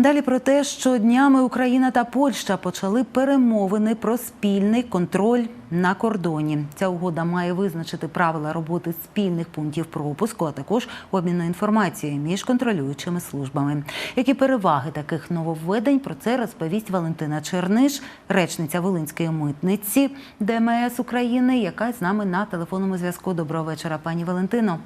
Далі про те, що днями Україна та Польща почали перемовини про спільний контроль на кордоні. Ця угода має визначити правила роботи спільних пунктів пропуску, а також обміну інформацією між контролюючими службами. Які переваги таких нововведень про це розповість Валентина Черниш, речниця Волинської митниці ДМС України, яка з нами на телефонному зв'язку. Доброго вечора, пані Валентино.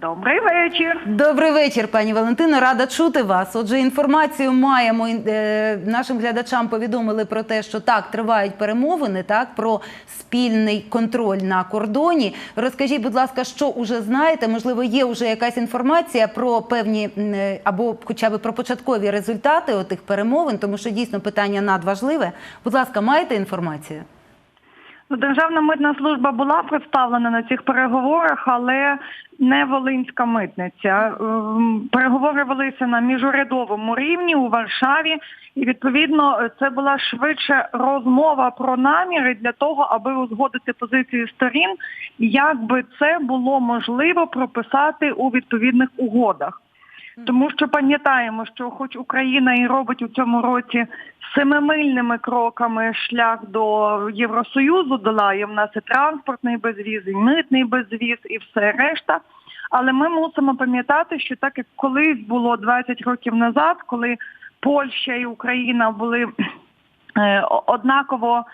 Добрий вечір. Добрий вечір, пані Валентино. Рада чути вас. Отже, інформацію маємо е, нашим глядачам. Повідомили про те, що так тривають перемовини, так про спільний контроль на кордоні. Розкажіть, будь ласка, що вже знаєте? Можливо, є вже якась інформація про певні е, або хоча б про початкові результати отих перемовин, тому що дійсно питання надважливе. Будь ласка, маєте інформацію? Ну, Державна митна служба була представлена на цих переговорах, але не Волинська митниця. Ем, Переговори велися на міжурядовому рівні у Варшаві, і відповідно це була швидше розмова про наміри для того, аби узгодити позиції сторін, як би це було можливо прописати у відповідних угодах. Тому що пам'ятаємо, що хоч Україна і робить у цьому році семимильними кроками шлях до Євросоюзу, долає в нас і транспортний безвіз, і митний безвіз, і все решта. Але ми мусимо пам'ятати, що так як колись було 20 років назад, коли Польща і Україна були е, однаково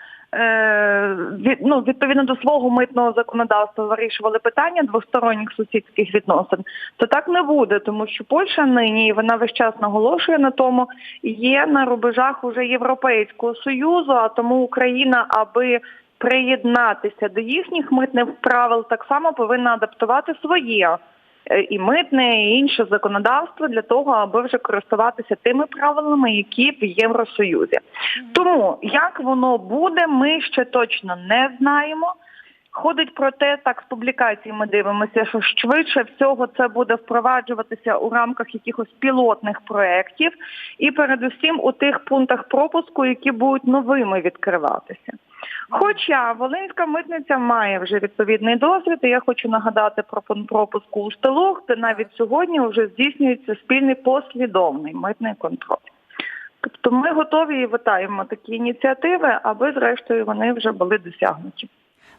ну, відповідно до свого митного законодавства вирішували питання двосторонніх сусідських відносин, то так не буде, тому що Польща нині і вона весь час наголошує на тому, є на рубежах уже Європейського союзу, а тому Україна, аби приєднатися до їхніх митних правил, так само повинна адаптувати своє е, і митне, і інше законодавство для того, аби вже користуватися тими правилами, які в Євросоюзі. Тому як воно буде, ми ще точно не знаємо. Ходить про те, так з публікацій ми дивимося, що швидше всього це буде впроваджуватися у рамках якихось пілотних проєктів і передусім у тих пунктах пропуску, які будуть новими відкриватися. Хоча Волинська митниця має вже відповідний досвід, і я хочу нагадати про пропуску у Штилух, де навіть сьогодні вже здійснюється спільний послідовний митний контроль. Тобто ми готові і вітаємо такі ініціативи, аби зрештою вони вже були досягнуті.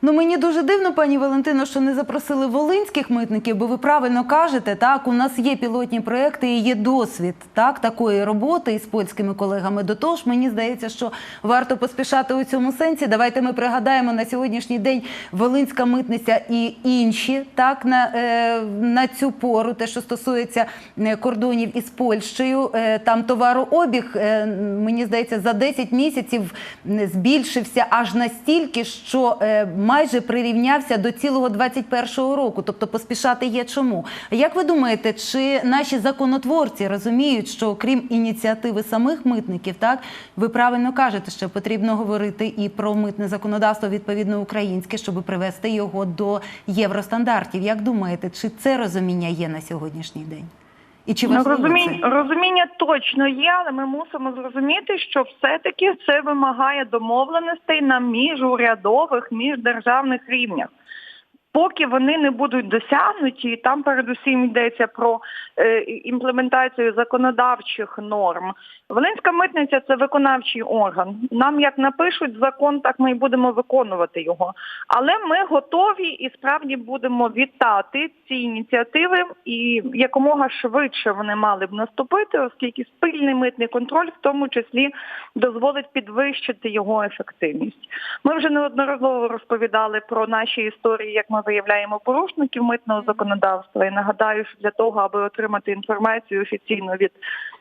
Ну мені дуже дивно, пані Валентино, що не запросили волинських митників, бо ви правильно кажете, так у нас є пілотні проекти і є досвід так такої роботи із польськими колегами. До того ж, мені здається, що варто поспішати у цьому сенсі. Давайте ми пригадаємо на сьогоднішній день Волинська митниця і інші так на, е, на цю пору, те, що стосується е, кордонів із Польщею, е, там товарообіг, мені здається, за 10 місяців збільшився аж настільки, що майже прирівнявся до цілого 21-го року. Тобто поспішати є чому. Як ви думаєте, чи наші законотворці розуміють, що окрім ініціативи самих митників, так ви правильно кажете, що потрібно говорити і про митне законодавство відповідно українське, щоб привести його до євростандартів? Як думаєте, чи це розуміння є на сьогоднішній день? І чи Ну, розуміння, розуміння точно є, але ми мусимо зрозуміти, що все-таки це вимагає домовленостей на міжурядових, міждержавних рівнях. Поки вони не будуть досягнуті, і там передусім йдеться про е, імплементацію законодавчих норм. Волинська митниця це виконавчий орган. Нам як напишуть закон, так ми і будемо виконувати його. Але ми готові і справді будемо вітати ці ініціативи, і якомога швидше вони мали б наступити, оскільки спільний митний контроль в тому числі дозволить підвищити його ефективність. Ми вже неодноразово розповідали про наші історії, як ми виявляємо порушників митного законодавства. І нагадаю, що для того, аби отримати інформацію офіційно від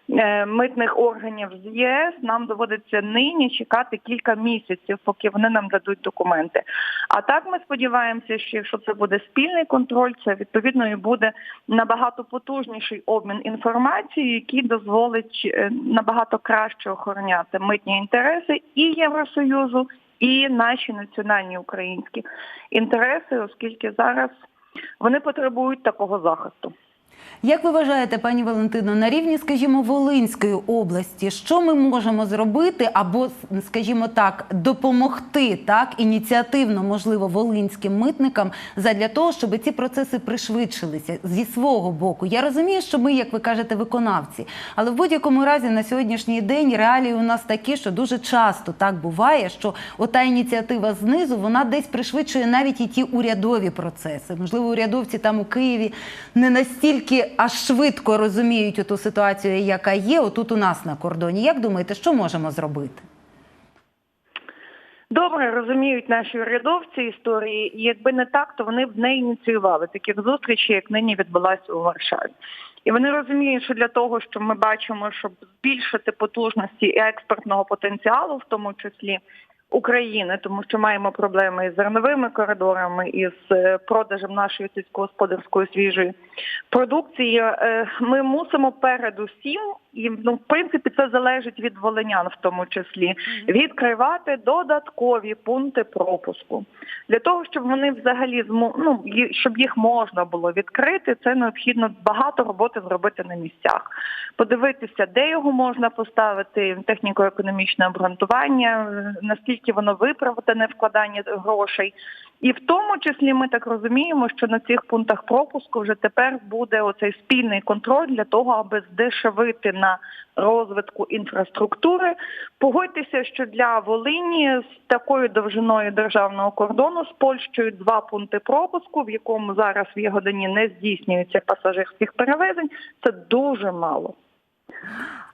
е, митних органів з ЄС, нам доводиться нині чекати кілька місяців, поки вони нам дадуть документи. А так ми сподіваємося, що якщо це буде спільний контроль, це відповідно і буде набагато потужніший обмін інформацією, який дозволить е, набагато краще охороняти митні інтереси і Євросоюзу, і наші національні українські інтереси, оскільки зараз вони потребують такого захисту. Як ви вважаєте, пані Валентино, на рівні, скажімо, Волинської області, що ми можемо зробити, або, скажімо так, допомогти так ініціативно, можливо, волинським митникам задля того, щоб ці процеси пришвидшилися зі свого боку? Я розумію, що ми, як ви кажете, виконавці, але в будь-якому разі на сьогоднішній день реалії у нас такі, що дуже часто так буває, що ота ініціатива знизу вона десь пришвидшує навіть і ті урядові процеси. Можливо, урядовці там у Києві не настільки аж швидко розуміють ту ситуацію, яка є отут у нас на кордоні. Як думаєте, що можемо зробити? Добре розуміють наші урядовці історії, і якби не так, то вони б не ініціювали таких зустрічей, як нині відбулася у Варшаві. І вони розуміють, що для того, що ми бачимо, щоб збільшити потужності експортного потенціалу, в тому числі України, тому що маємо проблеми із зерновими коридорами, із е, продажем нашої сільськогосподарської свіжої продукції. Е, Ми мусимо передусім, і ну, в принципі це залежить від волинян, в тому числі, відкривати додаткові пункти пропуску для того, щоб вони взагалі ну, щоб їх можна було відкрити. Це необхідно багато роботи зробити на місцях. Подивитися, де його можна поставити, техніко-економічне обґрунтування, е, наскільки воно виправдане вкладання грошей. І в тому числі ми так розуміємо, що на цих пунктах пропуску вже тепер буде оцей спільний контроль для того, аби здешевити на розвитку інфраструктури. Погодьтеся, що для Волині з такою довжиною державного кордону з Польщею два пункти пропуску, в якому зараз в Ягодині не здійснюється пасажирських перевезень. Це дуже мало.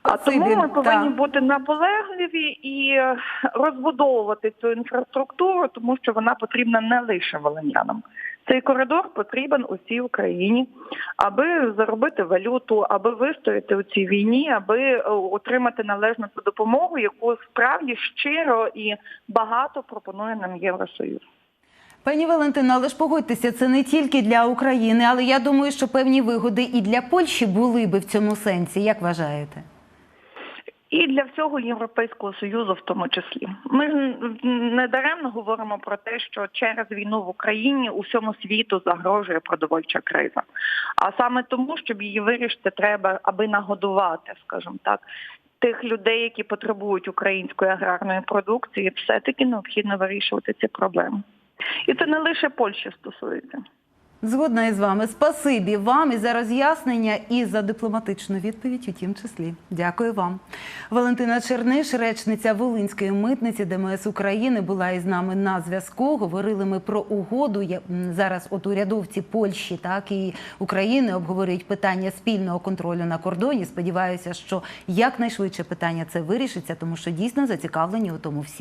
А тому ми повинні так. бути наполегливі і е, розбудовувати цю інфраструктуру, тому що вона потрібна не лише волинянам. Цей коридор потрібен усій Україні, аби заробити валюту, аби вистояти у цій війні, аби е, отримати належну допомогу, яку справді щиро і багато пропонує нам Євросоюз. Пані Валентино, але ж погодьтеся, це не тільки для України, але я думаю, що певні вигоди і для Польщі були би в цьому сенсі. Як вважаєте? І для всього Європейського союзу, в тому числі, ми не даремно говоримо про те, що через війну в Україні усьому світу загрожує продовольча криза. А саме тому, щоб її вирішити, треба, аби нагодувати, скажімо так, тих людей, які потребують української аграрної продукції, все-таки необхідно вирішувати ці проблеми. І це не лише Польщі стосується. Згодна із вами. Спасибі вам і за роз'яснення, і за дипломатичну відповідь, у тім числі. Дякую вам. Валентина Черниш, речниця Волинської митниці ДМС України, була із нами на зв'язку. Говорили ми про угоду. Я- Зараз от урядовці Польщі, так і України обговорюють питання спільного контролю на кордоні. Сподіваюся, що якнайшвидше питання це вирішиться, тому що дійсно зацікавлені у тому всі.